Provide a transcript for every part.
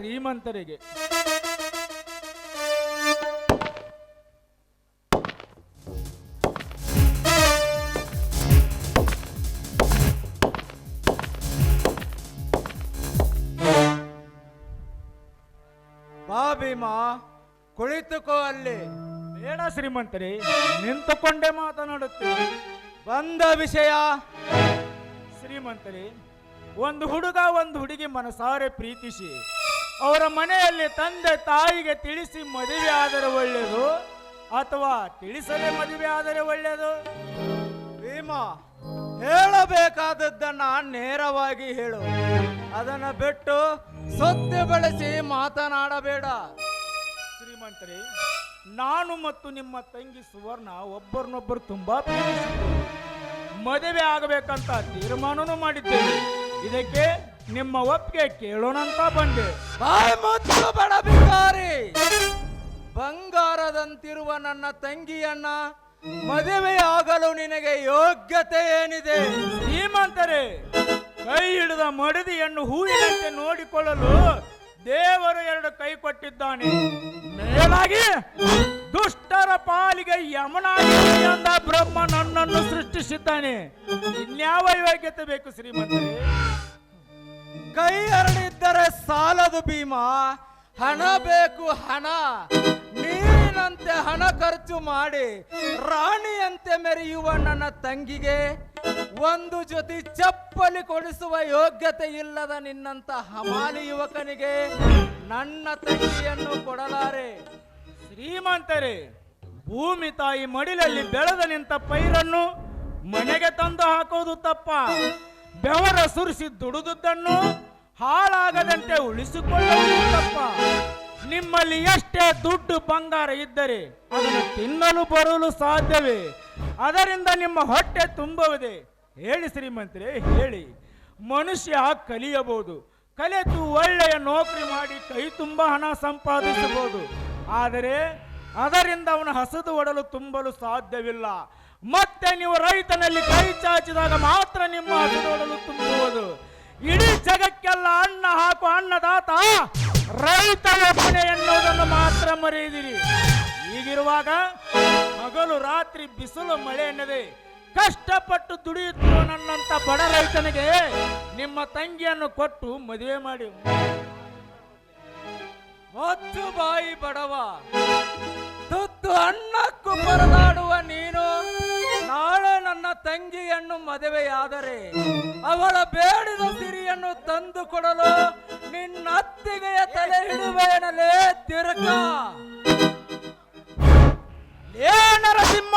ಶ್ರೀಮಂತರಿಗೆ. ಬಾ ಭೀಮಾ ಕುಳಿತುಕೋ ಅಲ್ಲಿ. ಬೇಡ ಶ್ರೀಮಂತರೇ ನಿಂತುಕೊಂಡೇ ಮಾತನಾಡುತ್ತೇವೆ ಬಂದ ವಿಷಯ. ಶ್ರೀಮಂತರೇ ಒಂದು ಹುಡುಗ ಒಂದು ಹುಡುಗಿ ಮನಸಾರೆ ಪ್ರೀತಿಸಿ. ಅವರ ಮನೆಯಲ್ಲಿ ತಂದೆ ತಾಯಿಗೆ ತಿಳಿಸಿ ಮದುವೆ ಆದರೆ ಒಳ್ಳೆಯದು ಅಥವಾ ತಿಳಿಸದೆ ಮದುವೆ ಆದರೆ ಒಳ್ಳೆಯದು? ಭೀಮಾ ಹೇಳಬೇಕಾದದ್ದನ್ನ ನೇರವಾಗಿ ಹೇಳು. ಅದನ್ನ ಬಿಟ್ಟು ಸತ್ಯ ಬಳಸಿ ಮಾತನಾಡಬೇಡ. ಶ್ರೀಮಂತರಿ ನಾನು ಮತ್ತು ನಿಮ್ಮ ತಂಗಿ ಸುವರ್ಣ ಒಬ್ಬರನ್ನೊಬ್ಬರು ತುಂಬಾ ಮದುವೆ ಆಗಬೇಕಂತ ತೀರ್ಮಾನನೂ ಮಾಡಿದ್ದೇವೆ. ಇದಕ್ಕೆ ನಿಮ್ಮ ಒಪ್ಪಿಗೆ ಕೇಳೋಣಂತ ಬಂದೆ. ಬಾಯ್ ಮುಚ್ಚು ಬಡ ಭಿಕಾರಿ. ಬಂಗಾರದಂತಿರುವ ನನ್ನ ತಂಗಿಯನ್ನ ಮದುವೆಯಾಗಲು ನಿನಗೆ ಯೋಗ್ಯತೆ ಏನಿದೆ? ಶ್ರೀಮಂತರೇ ಕೈ ಹಿಡಿದ ಮಡದಿಯನ್ನು ಹೂವಿನಂತೆ ನೋಡಿಕೊಳ್ಳಲು ದೇವರು ಎರಡು ಕೈ ಕೊಟ್ಟಿದ್ದಾನೆ. ಮೇಲಾಗಿ ದುಷ್ಟರ ಪಾಲಿಗೆ ಯಮನಾಗಿ ಅಂದ ಬ್ರಹ್ಮ ನನ್ನನ್ನು ಸೃಷ್ಟಿಸಿದ್ದಾನೆ. ಇನ್ಯಾವ ಯೋಗ್ಯತೆ ಬೇಕು ಶ್ರೀಮಂತರೇ? ಕೈ ಹರಡಿದ್ದರೆ ಸಾಲದು ಭೀಮ, ಹಣ ಬೇಕು ಹಣ, ನೀನಂತೆ ಹಣ ಖರ್ಚು ಮಾಡಿ ರಾಣಿಯಂತೆ ಮೆರೆಯುವ ನನ್ನ ತಂಗಿಗೆ ಒಂದು ಜೊತೆ ಚಪ್ಪಲಿ ಕೊಡಿಸುವ ಯೋಗ್ಯತೆ ಇಲ್ಲದ ನಿನ್ನಂತ ಹಮಾಲಿ ಯುವಕನಿಗೆ ನನ್ನ ತಂಗಿಯನ್ನು ಕೊಡಲಾರೆ. ಶ್ರೀಮಂತರೇ, ಭೂಮಿ ತಾಯಿ ಮಡಿಲಲ್ಲಿ ಬೆಳೆದ ನಿಂತ ಪೈರನ್ನು ಮನೆಗೆ ತಂದು ಹಾಕೋದು ತಪ್ಪ. ಬೆವರ ಸುರಿಸಿ ದುಡಿದುದನ್ನು ಹಾಳಾಗದಂತೆ ಉಳಿಸಿಕೊಳ್ಳುವುದು ನಿಮ್ಮಲ್ಲಿ ಎಷ್ಟೇ ದುಡ್ಡು ಬಂಗಾರ ಇದ್ದರೆ ಅದನ್ನು ತಿನ್ನಲು ಬರಲು ಸಾಧ್ಯವೇ? ಅದರಿಂದ ನಿಮ್ಮ ಹೊಟ್ಟೆ ತುಂಬುವುದೇ? ಹೇಳಿ ಶ್ರೀಮಂತರೇ, ಹೇಳಿ. ಮನುಷ್ಯ ಕಲಿಯಬಹುದು. ಕಲಿತು ಒಳ್ಳೆಯ ನೌಕರಿ ಮಾಡಿ ಕೈ ತುಂಬ ಹಣ ಸಂಪಾದಿಸಬಹುದು. ಆದರೆ ಅದರಿಂದ ಅವನ ಹಸದು ಒಡಲು ತುಂಬಲು ಸಾಧ್ಯವಿಲ್ಲ. ಮತ್ತೆ ನೀವು ರೈತನಲ್ಲಿ ಕೈ ಚಾಚಿದಾಗ ಮಾತ್ರ ನಿಮ್ಮ ಒಡಲು ತುಂಬುವುದು. ಇಡೀ ಜಗಕ್ಕೆಲ್ಲ ಅನ್ನ ಹಾಕು, ಅನ್ನದಾತ ರೈತ ಮನೆ ಎನ್ನುವುದನ್ನು ಮಾತ್ರ ಮರೆಯದಿರಿ. ಹೀಗಿರುವಾಗ ಹಗಲು ರಾತ್ರಿ ಬಿಸಿಲು ಮಳೆ ಎನ್ನದೆ ಕಷ್ಟಪಟ್ಟು ದುಡಿಯುತ್ತಿರುವ ನನ್ನಂತ ಬಡ ರೈತನಿಗೆ ನಿಮ್ಮ ತಂಗಿಯನ್ನು ಕೊಟ್ಟು ಮದುವೆ ಮಾಡಿ. ಹೊತ್ತು ಬಾಯಿ ಬಡವ, ತುತ್ತು ಅನ್ನಕ್ಕೂ ಪರದಾಡುವ ನನ್ನ ತಂಗಿಯನ್ನು ಮದುವೆಯಾದರೆ ಅವಳ ಬೇಡಿದ ಸಿರಿಯನ್ನು ತಂದು ಕೊಡಲು ನಿನ್ನ ಅತ್ತಿಗೆಯ ತಲೆ ಹಿಡುವೇನಲೇ ತಿರುಕ ಏ ನರಸಿಂಹ,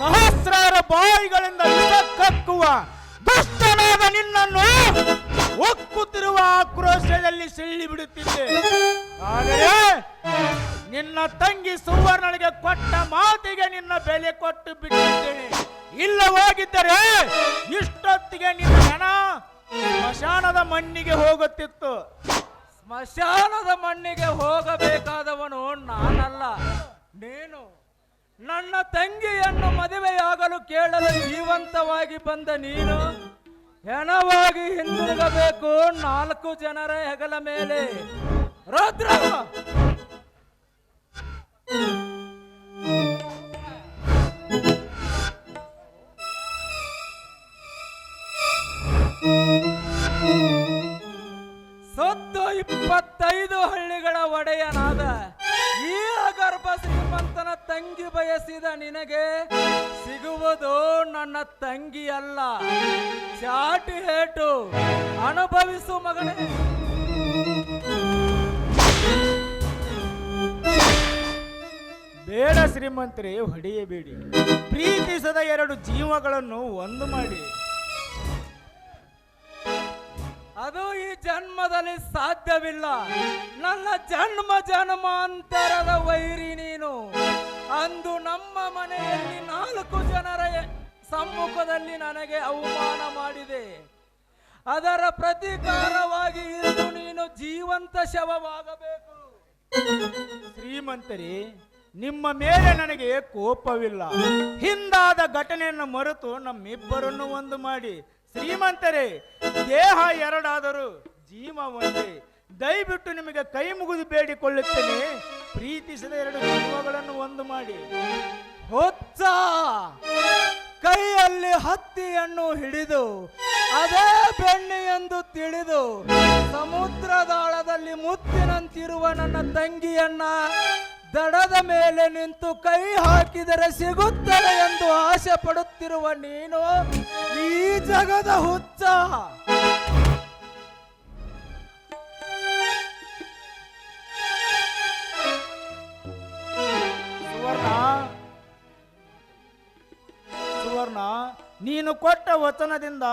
ಸಹಸ್ರಾರು ಬಾಯಿಗಳಿಂದ ಕಕ್ಕುವ ದುಷ್ಟನಾದ ನಿನ್ನನ್ನು ಒಕ್ಕುತ್ತಿರುವ ಆಕ್ರೋಶದಲ್ಲಿ ಸಿಳ್ಳಿ ಬಿಡುತ್ತಿದ್ದೆ. ಆದರೆ ನಿನ್ನ ತಂಗಿ ಸುವರ್ಣನಿಗೆ ಕೊಟ್ಟ ಮಾತಿಗೆ ನಿನ್ನ ಬೆಲೆ ಕೊಟ್ಟು ಬಿಟ್ಟಿದ್ದೇನೆ. ಇಲ್ಲ ಹೋಗಿದ್ದರೆ ಇಷ್ಟೊತ್ತಿಗೆ ನಿಮ್ಮ ಹಣ ಸ್ಮಶಾನದ ಮಣ್ಣಿಗೆ ಹೋಗುತ್ತಿತ್ತು. ಸ್ಮಶಾನದ ಮಣ್ಣಿಗೆ ಹೋಗಬೇಕಾದವನು ನಾನಲ್ಲ. ನೀನು ನನ್ನ ತಂಗಿಯನ್ನು ಮದುವೆಯಾಗಲು ಕೇಳಲು ಜೀವಂತವಾಗಿ ಬಂದ ನೀನು ಹೆಣವಾಗಿ ಹಿಂದಿರುಗಬೇಕು ನಾಲ್ಕು ಜನರ ಹೆಗಲ ಮೇಲೆ. ರುದ್ರ ತಂಗಿ ಬಯಸಿದ ನಿನಗೆ ಸಿಗುವುದು ನನ್ನ ತಂಗಿಯಲ್ಲ. ಚಾಟಿ ಹೇಟು ಅನುಭವಿಸು ಮಗನೇ ಬೇಡ ಶ್ರೀಮಂತರೇ ಹೊಡೆಯಬೇಡಿ. ಪ್ರೀತಿಸದ ಎರಡು ಜೀವಗಳನ್ನು ಒಂದು ಮಾಡಿ. ಅದು ಈ ಜನ್ಮದಲ್ಲಿ ಸಾಧ್ಯವಿಲ್ಲ. ನನ್ನ ಜನ್ಮ ಜನ್ಮಾಂತರದ ವೈರಿ ನೀನು. ಅಂದು ನಮ್ಮ ಮನೆಯಲ್ಲಿ ನಾಲ್ಕು ಜನರ ಸಮ್ಮುಖದಲ್ಲಿ ನನಗೆ ಅವಮಾನ ಮಾಡಿದೆ. ಅದರ ಪ್ರತೀಕಾರವಾಗಿ ಇಂದು ನೀನು ಜೀವಂತ ಶವವಾಗಬೇಕು. ಶ್ರೀಮಂತರಿ, ನಿಮ್ಮ ಮೇಲೆ ನನಗೆ ಕೋಪವಿಲ್ಲ. ಹಿಂದಾದ ಘಟನೆಯನ್ನು ಮರೆತು ನಮ್ಮಿಬ್ಬರನ್ನು ಒಂದು ಮಾಡಿ. ಶ್ರೀಮಂತರೇ, ದೇಹ ಎರಡಾದರೂ ಜೀವ ಒಂದೇ ದಯವಿಟ್ಟು ನಿಮಗೆ ಕೈ ಮುಗಿದು ಬೇಡಿಕೊಳ್ಳುತ್ತೇನೆ. ಪ್ರೀತಿಸಿದ ಎರಡು ಜೀವಗಳನ್ನು ಒಂದು ಮಾಡಿ. ಹೊತ್ತ ಕೈಯಲ್ಲಿ ಹತ್ತಿಯನ್ನು ಹಿಡಿದು, ಅದೇ ಬೆಣ್ಣೆ ಎಂದು ತಿಳಿದು ಸಮುದ್ರದಾಳದಲ್ಲಿ ಮುತ್ತಿನಂತಿರುವ ನನ್ನ ತಂಗಿಯನ್ನ ದಡದ ಮೇಲೆ ನಿಂತು ಕೈ ಹಾಕಿದರೆ ಸಿಗುತ್ತದೆ ಎಂದು ಆಸೆ ಪಡುತ್ತಿರುವ ನೀನು ಈ ಜಗದ ಹುಚ್ಚ. ನೀನು ಕೊಟ್ಟ ವಚನದಿಂದ,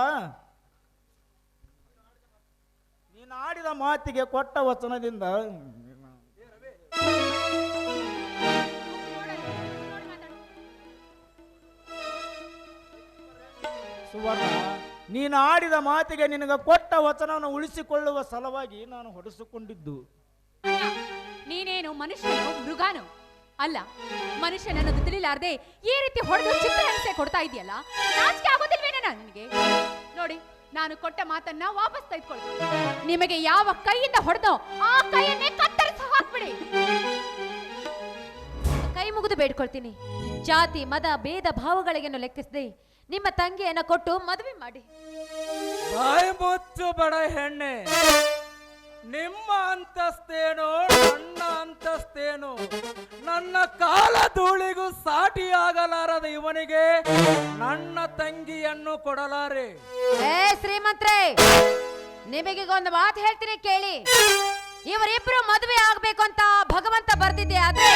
ನೀನು ಆಡಿದ ಮಾತಿಗೆ ಕೊಟ್ಟ ವಚನದಿಂದ ನೀನು ಆಡಿದ ಮಾತಿಗೆ ನಿನಗೆ ಕೊಟ್ಟ ವಚನವನ್ನು ಉಳಿಸಿಕೊಳ್ಳುವ ಸಲುವಾಗಿ ನಾನು ಹೊಡೆಸಿಕೊಂಡಿದ್ದು. ನೀನೇನು ಮನುಷ್ಯನು, ಮೃಗಾನು? ಅಲ್ಲ ಮನುಷ್ಯನನ್ನದು ತಿಳಿಲಾರ್ದೆ ಈ ರೀತಿ ಹೊಡೆದು ಚಿತ್ರಹಿಂಸೆ ಕೊಡ್ತಾ ಇದೆಯಲ್ಲ? ನಾಚಿಕೆ ಆಗೋದಿಲ್ವೇನ ನಿನಗೆ? ನೋಡಿ, ನಾನು ಕೊಟ್ಟ ಮಾತನ್ನ ವಾಪಸ್ ತೆಗೆದುಕೊಳ್ತೀನಿ ನಿಮಗೆ ಯಾವ ಕೈಯಿಂದ ಹೊಡೆದೋ ಆ ಕೈಯನ್ನೇ ಕತ್ತರಿಸಿ ಹಾಕ್ಬಿಡಿ. ಕೈ ಮುಗಿದು ಬೇಡ್ಕೊಳ್ತೀನಿ. ಜಾತಿ, ಮದ, ಭೇದ ಭಾವಗಳಿಗೆನ್ನು ಲೆಕ್ಕಿಸದೆ. ನಿಮ್ಮ ತಂಗಿಯನ್ನ ಕೊಟ್ಟು ಮದುವೆ ಮಾಡಿ. ಬಾಯಿ ಮುಚ್ಚು ಬಡ ಹೆಣ್ಣೆ. ನಿಮ್ಮ ಅಂತಸ್ತೇನು ಅಂತಸ್ತೇನು? ನನ್ನ ಕಾಲ ಧೂಳಿಗೂ ಸಾಟಿಯಾಗಲಾರದ ಇವನಿಗೆ ನನ್ನ ತಂಗಿಯನ್ನು ಕೊಡಲಾರೆ. ಏ ಶ್ರೀಮಂತ್ರೆ ನಿಮಗೆ ಒಂದು ಮಾತು ಹೇಳ್ತೀನಿ ಕೇಳಿ. ಇವರಿಬ್ರು ಮದುವೆ ಆಗ್ಬೇಕು ಅಂತ ಭಗವಂತ ಬರ್ದಿದ್ದೆ ಆದ್ರೆ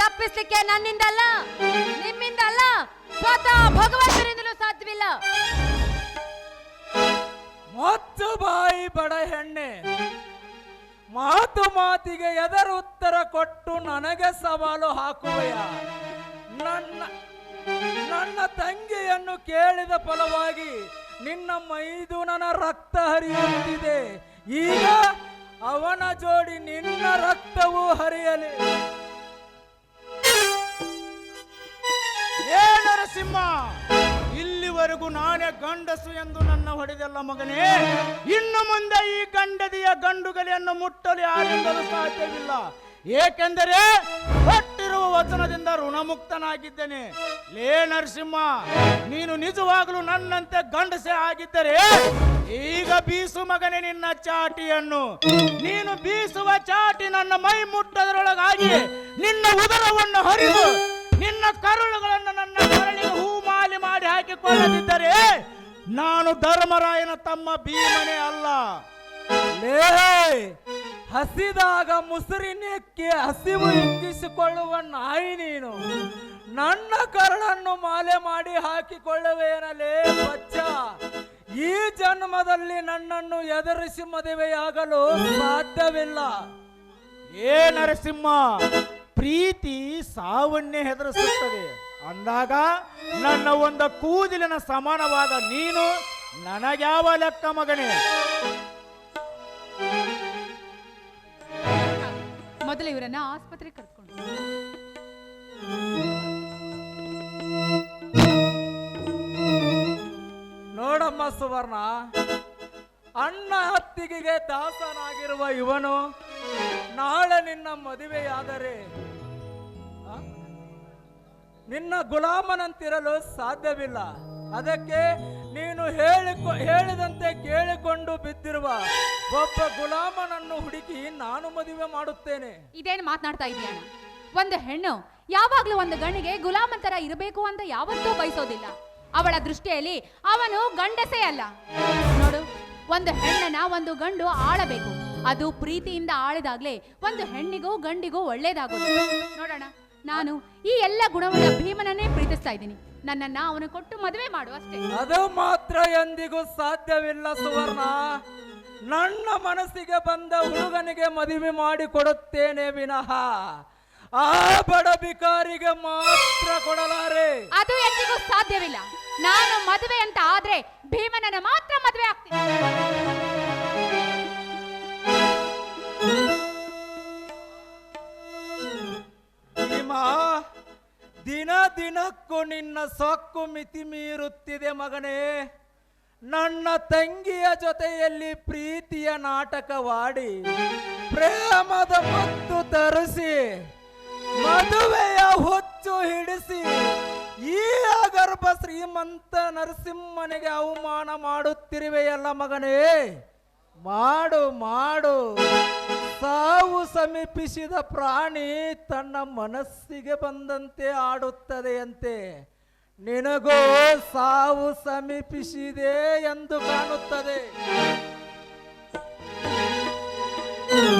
ತಪ್ಪಿಸ್ಲಿಕ್ಕೆ ನನ್ನಿಂದಲ್ಲ ನಿಮ್ಮಿಂದಲ್ಲ ಸ್ವತಃ ಭಗವಂತರಿಂದಲೂ ಸಾಧ್ಯವಿಲ್ಲ. ಮತ್ತು ಬಾಯಿ ಬಡ ಹೆಣ್ಣೆ. ಮಾತು ಮಾತಿಗೆ ಎದರ ಉತ್ತರ ಕೊಟ್ಟು ನನಗೆ ಸವಾಲು ಹಾಕುವೆಯ? ನನ್ನ ನನ್ನ ತಂಗಿಯನ್ನು ಕೇಳಿದ ಫಲವಾಗಿ ನಿನ್ನ ಮೈದುನನ ರಕ್ತ ಹರಿಯುತ್ತಿದೆ. ಈಗ ಅವನ ಜೋಡಿ ನಿನ್ನ ರಕ್ತವೂ ಹರಿಯಲಿ. ಏ ನರಸಿಂಹ, ಇಲ್ಲಿವರೆಗೂ ನಾನೇ ಗಂಡಸು ಎಂದು ನನ್ನ ಹೊಡೆದಲ್ಲ ಮಗನೇ, ಇನ್ನು ಮುಂದೆ ಗಂಡುಗಲಿಯನ್ನು ಮುಟ್ಟಲು ಯಾರಿಂದಲೂ ಸಾಧ್ಯವಿಲ್ಲ. ಏಕೆಂದರೆ ಕೊಟ್ಟಿರುವ ವಚನದಿಂದ ಋಣಮುಕ್ತನಾಗಿದ್ದೇನೆ. ಲೇ ನರಸಿಂಹ, ನೀನು ನಿಜವಾಗಲೂ ನನ್ನಂತೆ ಗಂಡಸೆ ಆಗಿದ್ದರೆ ಈಗ ಬೀಸು ಮಗನೇ ನಿನ್ನ ಚಾಟಿಯನ್ನು. ನೀನು ಬೀಸುವ ಚಾಟಿ ನನ್ನ ಮೈ ಮುಟ್ಟದರೊಳಗಾಗಿ ನಿನ್ನ ಉದರವನ್ನು ಹರಿದು ನಿನ್ನ ಕರುಳುಗಳನ್ನು ನನ್ನ ಕರಳಿಗೆ ಹೂಮಾಲಿ ಮಾಡಿ ಹಾಕಿಕೊಳ್ಳದಿದ್ದರೆ ನಾನು ಧರ್ಮರಾಯನ ತಮ್ಮ ಭೀಮನೇ ಅಲ್ಲ. ಲೇ ಹಸಿದಾಗ ಮುಸುರಿನಕ್ಕೆ ಹಸಿವು ಹಿಗ್ಗಿಸಿಕೊಳ್ಳುವ ನಾಯಿ ನೀನು. ನನ್ನ ಕರಳನ್ನು ಮಾಲೆ ಮಾಡಿ ಹಾಕಿಕೊಳ್ಳುವೇನಲೇ ಬಚ್ಚ. ಈ ಜನ್ಮದಲ್ಲಿ ನನ್ನನ್ನು ಎದುರಿಸಿ ಮದುವೆಯಾಗಲು ಸಾಧ್ಯವಿಲ್ಲ. ಏ ನರಸಿಂಹ, ಪ್ರೀತಿ ಸಾವನ್ನೇ ಹೆದರಿಸುತ್ತದೆ. ಅಂದಾಗ ನನ್ನ ಒಂದು ಕೂದಲಿನ ಸಮಾನವಾದ ನೀನು ನನಗ್ಯಾವ ಲೆಕ್ಕ ಮಗನೇ? ಮೊದಲು ಇವರನ್ನ ಆಸ್ಪತ್ರೆಗೆ ಕರ್ಕೊಂಡು ನೋಡಮ್ಮ ಸುವರ್ಣ, ಅಣ್ಣ ಹತ್ತಿಗೆ ದಾಸನಾಗಿರುವ ಇವನು ನಾಳೆ ನಿನ್ನ ಮದುವೆಯಾದರೆ ನಿನ್ನ ಗುಲಾಮನಂತಿರಲು ಸಾಧ್ಯವಿಲ್ಲ. ಅದಕ್ಕೆ ನೀನು ಹೇಳಿಕೊ, ಹೇಳಿದಂತೆ ಕೇಳಿಕೊಂಡು ಬಿದ್ದಿರುವ ಒಬ್ಬ ಗುಲಾಮನನ್ನು ಹುಡುಕಿ ನಾನು ಮದುವೆ ಮಾಡುತ್ತೇನೆ. ಇದೇನು ಮಾತನಾಡ್ತಾ ಇದೀಯ ಒಂದು ಹೆಣ್ಣು, ಯಾವಾಗ್ಲೂ ಒಂದು ಗಂಡಿಗೆ ತರ ಇರಬೇಕು ಅಂತ ಯಾವತ್ತೂ ಬಯಸೋದಿಲ್ಲ. ಅವಳ ದೃಷ್ಟಿಯಲ್ಲಿ ಅವನು ಗಂಡಸೇ ಅಲ್ಲ. ನೋಡು, ಒಂದು ಹೆಣ್ಣನ ಒಂದು ಗಂಡು ಆಳಬೇಕು. ಅದು ಪ್ರೀತಿಯಿಂದ ಆಳಿದಾಗ್ಲೇ ಒಂದು ಹೆಣ್ಣಿಗೂ ಗಂಡಿಗೂ ಒಳ್ಳೇದಾಗುತ್ತೆ ನೋಡೋಣ ನಾನು ಈ ಎಲ್ಲ ಗುಣವುಳ್ಳ ಭೀಮನನ್ನೇ ಪ್ರೀತಿಸ್ತಾ ಇದ್ದೀನಿ. ನನ್ನನ್ನ ಅವನು ಕೊಟ್ಟು ಮದುವೆ ಮಾಡು ಅಷ್ಟೇ. ಅದು ಮಾತ್ರ ಎಂದಿಗೂ ಸಾಧ್ಯವಿಲ್ಲ ಸುವರ್ಣ. ನನ್ನ ಮನಸ್ಸಿಗೆ ಬಂದ ಹುಡುಗನಿಗೆ ಮದುವೆ ಮಾಡಿ ಕೊಡುತ್ತೇನೆ ವಿನಃ. ಆ ಬಡ ಬಿಕಾರಿಗೆ ಮಾತ್ರ ಕೊಡಲಾರೆ. ಅದು ಎಂದಿಗೂ ಸಾಧ್ಯವಿಲ್ಲ. ನಾನು ಮದುವೆ ಅಂತ ಆದ್ರೆ ಭೀಮನನ್ನ ಮಾತ್ರ ಮದುವೆ ಆಗ್ತೀನಿ. ದಿನ ದಿನಕ್ಕೂ ನಿನ್ನ ಸೊಕ್ಕು ಮಿತಿ ಮೀರುತ್ತಿದೆ ಮಗನೇ. ನನ್ನ ತಂಗಿಯ ಜೊತೆಯಲ್ಲಿ ಪ್ರೀತಿಯ ನಾಟಕವಾಡಿ, ಪ್ರೇಮದ ಮತ್ತು ತರಿಸಿ, ಮದುವೆಯ ಹುಚ್ಚು ಹಿಡಿಸಿ, ಈ ಅಗರ್ಭ ಶ್ರೀಮಂತ ನರಸಿಂಹನಿಗೆ ಅವಮಾನ ಮಾಡುತ್ತಿರುವೆಯಲ್ಲ ಮಗನೇ. ಮಾಡು ಮಾಡು. ಸಾವು ಸಮೀಪಿಸಿದ ಪ್ರಾಣಿ ತನ್ನ ಮನಸ್ಸಿಗೆ ಬಂದಂತೆ ಆಡುತ್ತದೆಯಂತೆ. ನಿನಗೂ ಸಾವು ಸಮೀಪಿಸಿದೆ ಎಂದು ಕಾಣುತ್ತದೆ.